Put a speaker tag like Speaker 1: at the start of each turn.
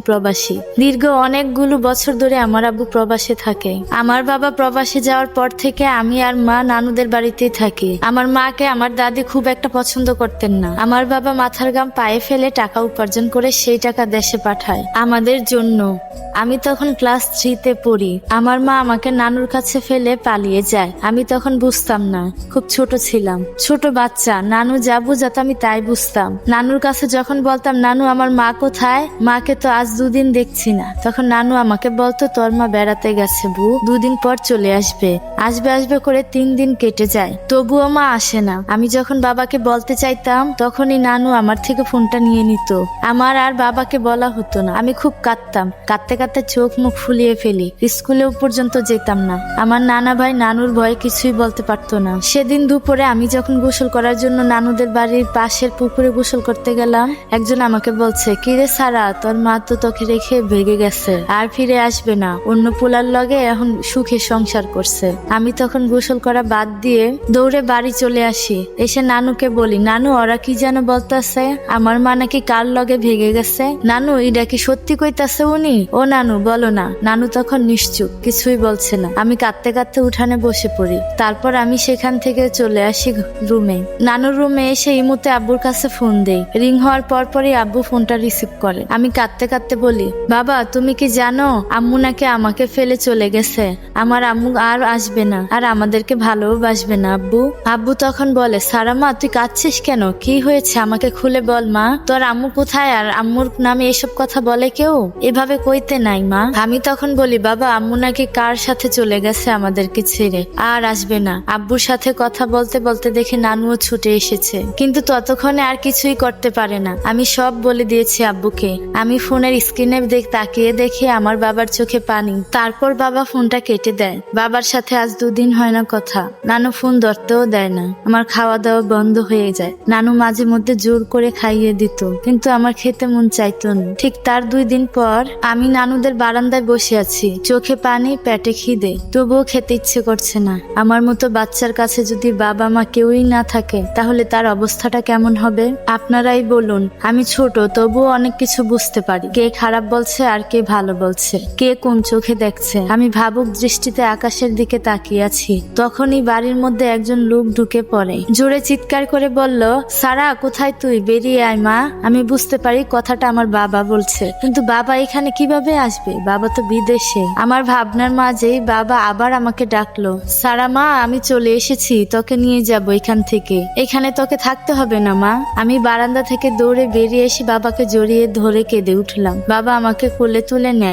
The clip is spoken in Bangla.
Speaker 1: প্রবাসী। দীর্ঘ অনেকগুলো বছর ধরে আমার আব্বু প্রবাসে থাকে। আমার বাবা প্রবাসে যাওয়ার পর থেকে আমি আর মা নানুদের বাড়িতেই থাকি। আমার মাকে আমার দাদি খুব একটা পছন্দ করতেন না। আমার বাবা মাথার গাম পায়ে ফেলে টাকা উপার্জন করে সেই টাকা দেশে পাঠায়। আমাদের জন্য। আমি তখন ক্লাস থ্রিতে পড়ি। আমার মা আমাকে নানুর কাছে ফেলে পালিয়ে যায়। আমি তখন বুঝতাম না। খুব ছোট ছিলাম। ছোট বাচ্চা। নানু যা বুঝাতো আমি তাই বুঝতাম। নানুর কাছে যখন বলতাম, নানু, আমার মা কোথায়? মাকে তো আজ দুদিন দেখছি না। তখন নানু আমাকে বলতো, তোর মা বেড়াতে গেছে বু, দুদিন পর চলে আসবে। আসবে আসবে করে তিন দিন কেটে যায়। তবুও মা আসে না। আমি যখন বাবাকে বলতে চাইতাম, তখনই নানু আমার থেকে ফোনটা নিয়ে নিত। আমার আর বাবাকে বলা হতো না। আমি খুব কাঁদতাম। কাঁদতে কাঁদতে চোখ মুখ ফুলিয়ে ফেলি। স্কুলেও পর্যন্ত যেতাম না। আমার নানা ভাই নানুর ভয়ে কিছুই বলতে পারতো না। সেদিন দুপুরে আমি যখন গোসল করার জন্য নানুদের বাড়ির পাশের পুকুরে গোসল করতে গেলাম, একজন আমাকে বলছে, কিরে সারা, তোর মা তো তোকে রেখে ভেগে গেছে। আর ফিরে আসবে না। অন্য পোলার লগে এখন সুখে সংসার করছে। আমি তখন গোসল করা বাদ দিয়ে দৌড়ে বাড়ি চলে আসি। এসে নানুকে বলি, নানু, ওরা কি যেন বলতেছে? আমার মা নাকি কার লগে ভেগে গেছে? নানু, এটা কি সত্যি কইতাছে উনি? ও নানু, বলো না। নানু তখন নিশ্চুপ, কিছুই বলছে না। আমি কাঁদতে কাঁদতে উঠানে বসে পড়ি। তারপর আমি সেখান থেকে চলে আসি রুমে। নানুর রুমে এসে ইমুতে আব্বুর কাছে ফোন দেই। রিং হওয়ার পর পরই আব্বু ফোনটা রিসিভ করে। আমি কাঁদতে কাঁদতে বলি। বাবা, তুমি কি জানো, আম্মু নাকি আমাকে ফেলে চলে গেছে। আমার আম্মু আর আসবে না, আর আমাদেরকে ভালোবাসবে না, আব্বু। আব্বু তখন বলে, সারা মা, তুই কাঁদছিস কেন? কি হয়েছে? আমাকে খুলে বল, মা। তোর আম্মু কোথায়? আর আম্মুর নামে এসব কথা বলে কেউ? এভাবে কইতে নাই, মা। আমি তখন বলি, বাবা, আম্মু নাকি কার সাথে চলে গেছে আমাদেরকে ছেড়ে? আর আসবে না। আব্বুর সাথে কথা বলতে বলতে দেখে নানুও ছুটে এসেছে। কিন্তু ততক্ষণে আর কিছুই করতে পারে না। আমি সব বলে দিয়েছি আব্বুকে। আমি ফোনের স্ক্রিনে দেখ তাকিয়ে দেখে আমার বাবার চোখে পানি। তারপর বাবা ফোনটা কেটে দেয়। বাবার সাথে আজ দুদিন হয় না কথা। নানু ফোন ধরতেও দেয় না। আমার খাওয়া দাওয়া বন্ধ হয়ে যায়। নানু মাঝে মধ্যে জোর করে খাইয়ে দিত। কিন্তু আমার খেতে মন চাইতো না। ঠিক তার দুই দিন পর আমি নানুদের বারান্দায় বসে আছি। চোখে পানি, পেটে খিদে। তবুও খেতে ইচ্ছে করছে না। আমার মতো বাচ্চার কাছে যদি বাবা মা কেউই না থাকে, তাহলে তার অবস্থাটা কেমন হবে? আপনারাই বলুন। আমি ছোট, তবুও অনেক কিছু বুঝতে পারি। কে খারাপ বলছে আর কে ভালো বলছে, কে কোন চোখে দেখছে। আমি ভাবুক দৃষ্টিতে আকাশের দিকে তাকিয়ে আছি। তখনই বাড়ির মধ্যে একজন লোক ঢুকে পড়ে। জোরে চিৎকার করে বলল, সারা, কোথায় তুই? বেরিয়ে আয়, মা। আমি বুঝতে পারি কথাটা আমার বাবা বলছে। কিন্তু বাবা এখানে কীভাবে আসবে? বাবা তো বিদেশে। আমার ভাবনার মাঝেই বাবা আবার আমাকে ডাকলো, সারা, মা, আমি চলে এসেছি। তোকে নিয়ে যাব এখান থেকে। এখানে তোকে থাকতে হবে না, মা। আমি বারান্দা থেকে দৌড়ে বেরিয়ে এসে বাবাকে জড়িয়ে ধরে কেঁদে উঠলাম। বাবা আমাকে কোলে তুলে নেয়।